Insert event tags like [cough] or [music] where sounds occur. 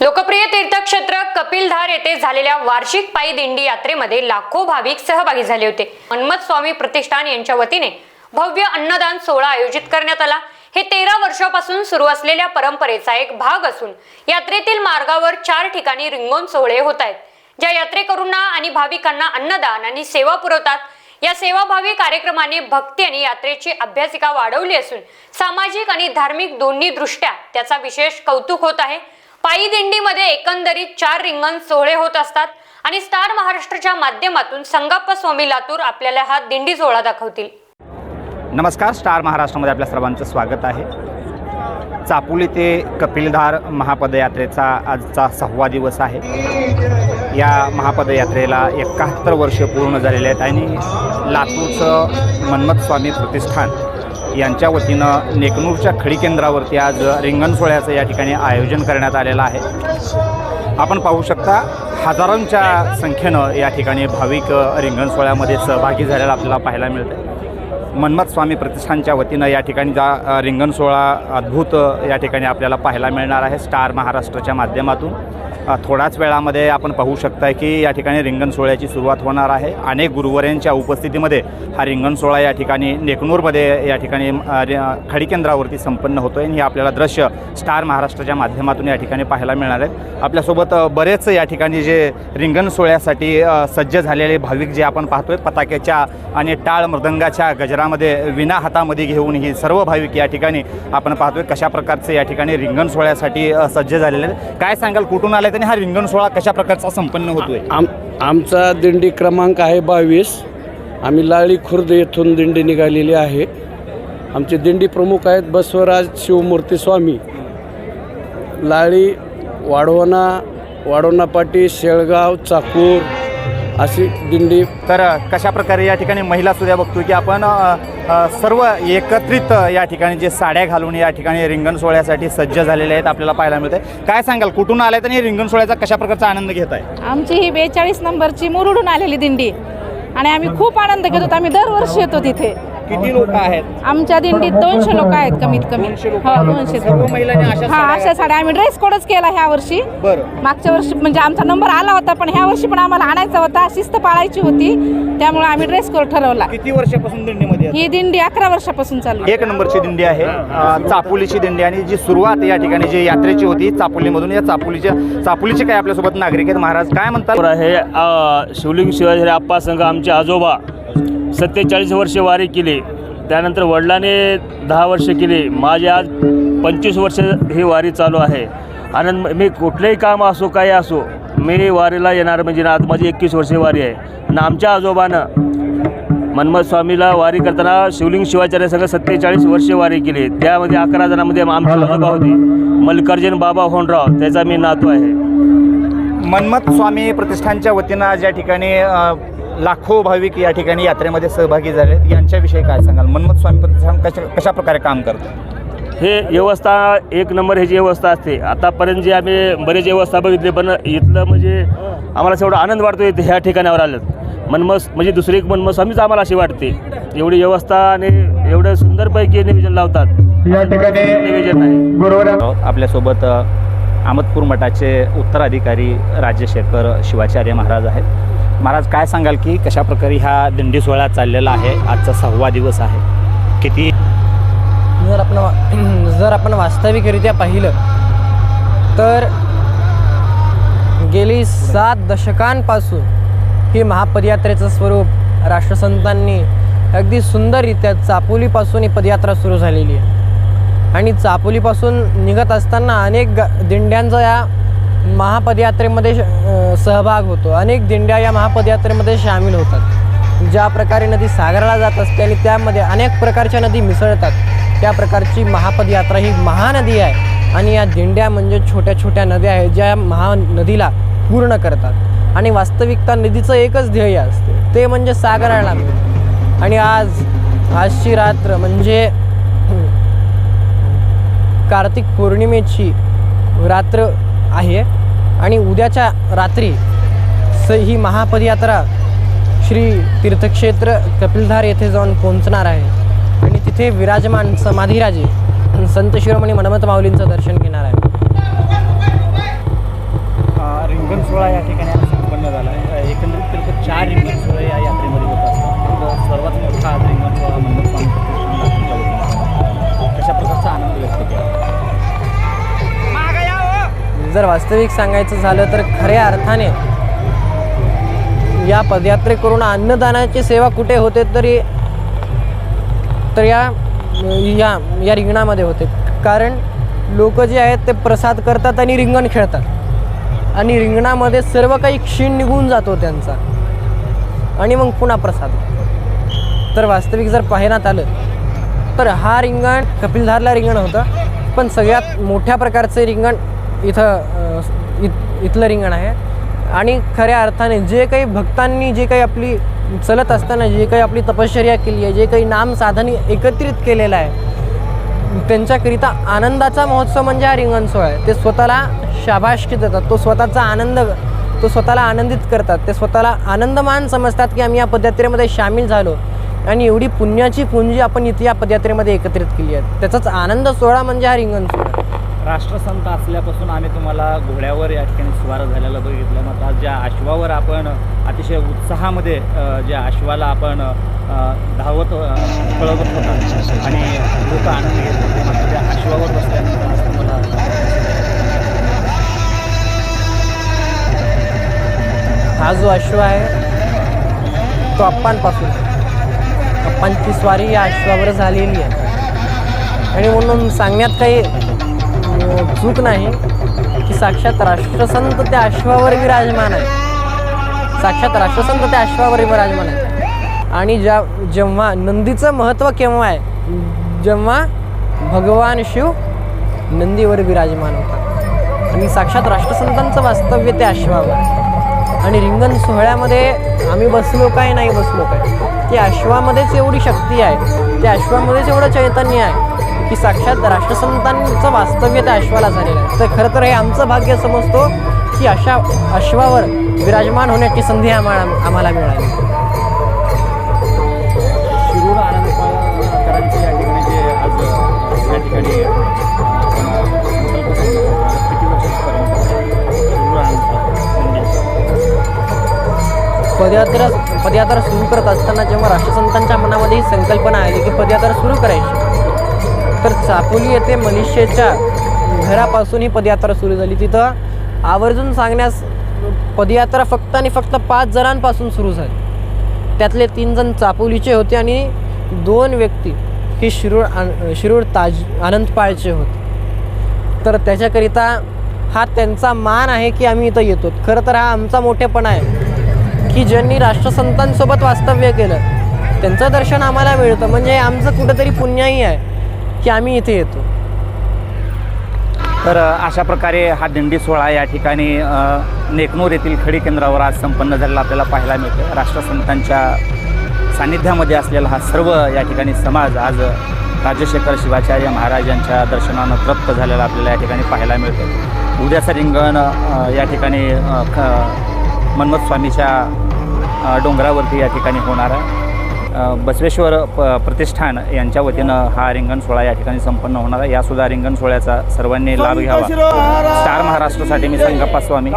लोकप्रिय तीर्थक्षेत्र कपिलधार येथे झालेल्या वार्षिक पायी दिंडी यात्रेमध्ये लाखो भाविक सहभागी झाले होते. मन्मथ स्वामी प्रतिष्ठान यांच्या वतीने भव्य अन्नदान सोहळा आयोजित करण्यात आला. हे तेरा वर्षापासून सुरू असलेल्या परंपरेचा एक भाग असून यात्रेतील मार्गावर चार ठिकाणी रिंगण सोहळे होत आहेत. ज्या यात्रेकरूंना आणि भाविकांना अन्नदान आणि सेवा पुरवतात या सेवाभावी कार्यक्रमाने भक्ती आणि यात्रेची अभ्यासिका वाढवली असून सामाजिक आणि धार्मिक दोन्ही दृष्ट्या त्याचा विशेष कौतुक होत आहे. पायी दिंडीमध्ये एकंदरीत चार रिंगण सोहळे होत असतात आणि स्टार महाराष्ट्राच्या माध्यमातून संगप्पा स्वामी लातूर आपल्याला हा दिंडी सोहळा दाखवतील. नमस्कार स्टार महाराष्ट्रामध्ये आपल्या सर्वांचं स्वागत आहे. चापोली ते कपिलधार महापदयात्रेचा आजचा सहावा दिवस आहे. या महापदयात्रेला एकाहत्तर वर्ष पूर्ण झालेले आहेत आणि लातूरचं मन्मथ स्वामी प्रतिष्ठान यांच्या वतीनं नेकनूरच्या खडी केंद्रावरती आज रिंगण सोहळ्याचं या ठिकाणी आयोजन करण्यात आलेलं आहे. आपण पाहू शकता हजारोंच्या संख्येनं या ठिकाणी भाविक रिंगण सोहळ्यामध्ये सहभागी झालेला आपल्याला पाहायला मिळतं मन्मथ स्वामी प्रतिष्ठानच्या वतीनं या ठिकाणी जा रिंगण सोहळा अद्भुत या ठिकाणी आपल्याला पाहायला मिळणार आहे. स्टार महाराष्ट्राच्या माध्यमातून. थोड्याच वेळामध्ये आपण पाहू शकता की या ठिकाणी रिंगण सोहळ्याची सुरुवात होणार आहे. अनेक गुरुवरांच्या उपस्थितीमध्ये हा रिंगण सोहळा या ठिकाणी नेकनूरमध्ये या ठिकाणी खडीकेंद्रावरती संपन्न होतो आहे आणि हे आपल्याला दृश्य स्टार महाराष्ट्राच्या माध्यमातून या ठिकाणी पाहायला मिळणार आहेत. आपल्यासोबत बरेच या ठिकाणी जे रिंगण सोहळ्यासाठी सज्ज झालेले भाविक जे आपण पाहतोय पताक्याच्या आणि टाळ मृदंगाच्या गजरामध्ये विना हातामध्ये घेऊन ही सर्व भाविक या ठिकाणी आपण पाहतोय कशा प्रकारचे या ठिकाणी रिंगण सोहळ्यासाठी सज्ज झालेले आहेत. काय सांगाल कुठून आले आणि हा रिंगण सोहळा कशा प्रकारचा संपन्न होतोय? आम आमचा दिंडी क्रमांक आहे बावीस. आम्ही लाळी खुर्द येथून दिंडी निघालेली आहे. आमचे दिंडी प्रमुख आहेत बसवराज शिवमूर्ती स्वामी. लाळी वाढवणा वाढवणा पाटी शेळगाव चाकूर अशी दिंडी तर कशा प्रकारे या ठिकाणी महिला सुद्धा बघतो की आपण सर्व एकत्रित या ठिकाणी जे साड्या घालून या ठिकाणी रिंगण सोहळ्यासाठी सज्ज झालेले आहेत आपल्याला पाहायला मिळते काय सांगाल कुठून आले आणि रिंगण सोहळ्याचा कशा प्रकारचा आनंद घेत आहे? आमची ही बेचाळीस नंबरची मुरुडून आलेली दिंडी. आणि आम्ही खूप आनंद घेतो आम्ही दरवर्षी येतो तिथे. किती लोक आहेत? आमच्या दिंडीत दोनशे लोक आहेत कमीत कमी. हो आहेत. दोनशे सर्व महिलांनी अशा हा साड्या अशा साड्या आम्ही ड्रेस कोडच केला ह्या वर्षी. बरं. मागच्या वर्षी म्हणजे आमचा नंबर आला होता पण ह्या वर्षी पण आम्हाला आणायचा होता शिस्त पाळायची होती. त्यामुळे आम्ही ड्रेस कोड ठरवला. किती वर्षापासून दिंडीमध्ये आहे? ही दिंडी अकरा वर्षापासून चालू आहे. एक नंबरची दिंडी आहे अ, चापोलीची दिंडी. आणि जी सुरुवात या ठिकाणी जी यात्रेची होती चापोलीमधून या चापोलीच्या चापोलीचे काय आपल्यासोबत नागरिक आहेत. महाराज काय म्हणतात? आहे अ, शिवलिंग शिवाजी आप्पा संघ आमचे आजोबा. सत्तेचाळीस वर्षे वारी केली. त्यानंतर वडिलांनी दहा वर्ष केली. माझे आज पंचवीस वर्ष ही वारी चालू आहे. आनंद मी कुठलंही काम असो काही असो मी वारीला येणार म्हणजे ना आज माझी एकवीस वर्षे वारी आहे. आणि आमच्या आजोबानं मन्मथ स्वामीला वारी करताना शिवलिंग शिवाचार्य संघ सत्तेचाळीस वर्षे वारी केली. त्यामध्ये अकरा जणांमध्ये आमची आजोबा होती. मल्लिकार्जुन बाबा होंडराव त्याचा मी नातू आहे. मन्मथ स्वामी प्रतिष्ठानच्या वतीनं आज या ठिकाणी लाखो भाविक या ठिकाणी यात्रेमध्ये सहभागी झाले. आहेत. यांच्याविषयी काय सांगाल? मन्मथ स्वामी प्रतिष्ठान कशा कशा प्रकारे काम करतं हे व्यवस्था एक नंबर ह्याची व्यवस्था असते आतापर्यंत जे आम्ही बरेच व्यवस्था बघितली पण इथलं म्हणजे आम्हाला एवढा आनंद वाटतो इथे ह्या ठिकाणावर आलं मनमस म्हणजे दुसरी एक मनमस आम्हीच आम्हाला अशी वाटते. एवढी व्यवस्था आणि एवढं सुंदरपैकी नियोजन लावतात. या ठिकाणी नियोजन आहे आपल्यासोबत अ, अहमदपूर मठाचे उत्तराधिकारी राजशेखर शिवाचार्य महाराज आहेत. महाराज काय सांगाल की कशा प्रकारे हा दिंडी सोहळा चाललेला आहे? आजचा सहावा दिवस आहे. किती जर आपण वा- [clears throat] जर आपण वास्तविकरित्या पाहिलं तर गेली सात दशकांपासून ही महापदयात्रेचं स्वरूप राष्ट्रसंतांनी अगदी सुंदररित्या चापोलीपासून ही पदयात्रा सुरू झालेली आहे. आणि चापोलीपासून निघत असताना अनेक ग दिंड्यांचा या महापदयात्रेमध्ये श- सहभाग होतो. अनेक दिंड्या या महापदयात्रेमध्ये सामील होतात. ज्या प्रकारे नदी सागराला जात असते आणि त्यामध्ये अनेक प्रकारच्या नदी मिसळतात. त्या प्रकारची महापदयात्रा ही महानदी आहे. आणि या दिंड्या म्हणजे छोट्या छोट्या नद्या आहेत ज्या महानदीला पूर्ण करतात. आणि वास्तविकता नदीचं एकच ध्येय असते. ते म्हणजे सागराला आणि आज आजची रात्र म्हणजे कार्तिक पौर्णिमेची रात्र आहे. आणि उद्याच्या रात्री स ही महापदयात्रा श्री तीर्थक्षेत्र कपिलधार येथे जाऊन पोहोचणार आहे. आणि तिथे विराजमान समाधीराजे संत शिरोमणी मनमत माऊलींचं दर्शन घेणार आहे. रिंगण सोहळा या ठिकाणी संपन्न झाला आहे. एकंदरीत तिथं चार रिंगण सोहळे या यात्रेमध्ये होतात सर्वात मोठा रिंगण सोहळा मनमत माऊली कशा प्रकारचा आनंद व्यक्त केला? जर वास्तविक सांगायचं झालं तर खऱ्या अर्थाने या पदयात्रेकरून अन्नदानाची सेवा कुठे होते तरी तर या या या रिंगणामध्ये होते. कारण लोक जे आहेत ते प्रसाद करतात आणि रिंगण खेळतात. आणि रिंगणामध्ये सर्व काही क्षीण निघून जातो त्यांचा. आणि मग पुन्हा प्रसाद. तर वास्तविक जर पाहण्यात आलं तर हा रिंगण कपिलधारला रिंगण होतं. पण सगळ्यात मोठ्या प्रकारचे रिंगण इथं इत इथलं रिंगण आहे. आणि खऱ्या अर्थाने जे काही भक्तांनी जे काही आपली चलत असताना जे काही आपली तपश्चर्या केली आहे जे काही नाम साधन एकत्रित केलेलं आहे त्यांच्याकरिता आनंदाचा महोत्सव म्हणजे हा रिंगण सोहळा आहे. ते स्वतःला शाबाशकी देतात. तो स्वतःचा आनंद तो स्वतःला आनंदित करतात. ते स्वतःला आनंदमान समजतात की आम्ही या पदयात्रेमध्ये सामील झालो. आणि एवढी पुण्याची पुंजी आपण इथे या पदयात्रेमध्ये एकत्रित केली आहे. त्याचाच आनंद सोहळा म्हणजे हा रिंगण सोहळा. राष्ट्रसंत असल्यापासून आम्ही तुम्हाला घोड्यावर या ठिकाणी स्वार झालेला बघितलं. मग आज ज्या अश्वावर आपण अतिशय उत्साहामध्ये ज्या अश्वाला आपण धावत पळवत होता आणि लोक आनंद घेत होते मात्र त्या अश्वावर बसल्यानंतर आज तुम्हाला हा जो अश्व आहे तो अप्पांपासून. अप्पांची स्वारी या अश्वावर झालेली आहे. आणि म्हणून सांगण्यात काही चूक नाही की साक्षात राष्ट्रसंत त्या अश्वावर विराजमान आहे साक्षात राष्ट्रसंत त्या अश्वावर विराजमान आहे आणि ज्या जेव्हा नंदीचं महत्त्व केव्हा आहे? जेव्हा भगवान शिव नंदीवर विराजमान होता आणि साक्षात राष्ट्रसंतांचं वास्तव्य त्या अश्वावर आणि रिंगण सोहळ्यामध्ये आम्ही बसलो काय नाही बसलो काय? ते अश्वामध्येच एवढी शक्ती आहे. त्या अश्वामध्येच एवढं चैतन्य आहे. की साक्षात राष्ट्रसंतांचं वास्तव्य त्या अश्वाला झालेलं आहे तर खरं तर हे आमचं भाग्य समजतो की अशा अश्वावर विराजमान होण्याची संधी आम्हाला आम्हाला मिळाली. पदयात्रा पदयात्रा सुरू करत असताना जेव्हा राष्ट्रसंतांच्या मनामध्ये ही संकल्पना आली की पदयात्रा सुरू करायची तर चापोली येथे मनीषेच्या घरापासून ही पदयात्रा सुरू झाली. तिथं आवर्जून सांगण्यास पदयात्रा फक्त आणि फक्त पाच जणांपासून सुरू झाली. त्यातले तीन जण चापोलीचे होते आणि दोन व्यक्ती ही शिरूळ आन- शिरूर ताज आनंदपाळचे होते. तर त्याच्याकरिता हा त्यांचा मान आहे की आम्ही इथं येतो खरं तर हा आमचा मोठेपणा आहे की ज्यांनी राष्ट्रसंतांसोबत वास्तव्य केलं त्यांचं दर्शन आम्हाला मिळतं. म्हणजे आमचं कुठंतरी पुण्याही आहे. की आम्ही इथे येतो. तर अशा प्रकारे हा दिंडी सोहळा या ठिकाणी नेकनूर येथील खडी केंद्रावर आज संपन्न झालेला आपल्याला पाहायला मिळतं राष्ट्रसंतांच्या सान्निध्यामध्ये असलेला हा सर्व या ठिकाणी समाज आज राजशेखर शिवाचार्य महाराजांच्या दर्शनानं तृप्त झालेला आपल्याला या ठिकाणी पाहायला मिळतं उद्याचं रिंगण या ठिकाणी ख मन्मथ स्वामीच्या डोंगरावरती या ठिकाणी होणार आहे. बसवेश्वर प प्रतिष्ठान यांच्या वतीनं हा रिंगण सोहळा या ठिकाणी संपन्न होणार आहे. यासुद्धा रिंगण सोहळ्याचा सर्वांनी लाभ घ्यावा. स्टार महाराष्ट्रासाठी मी संगप्पा स्वामी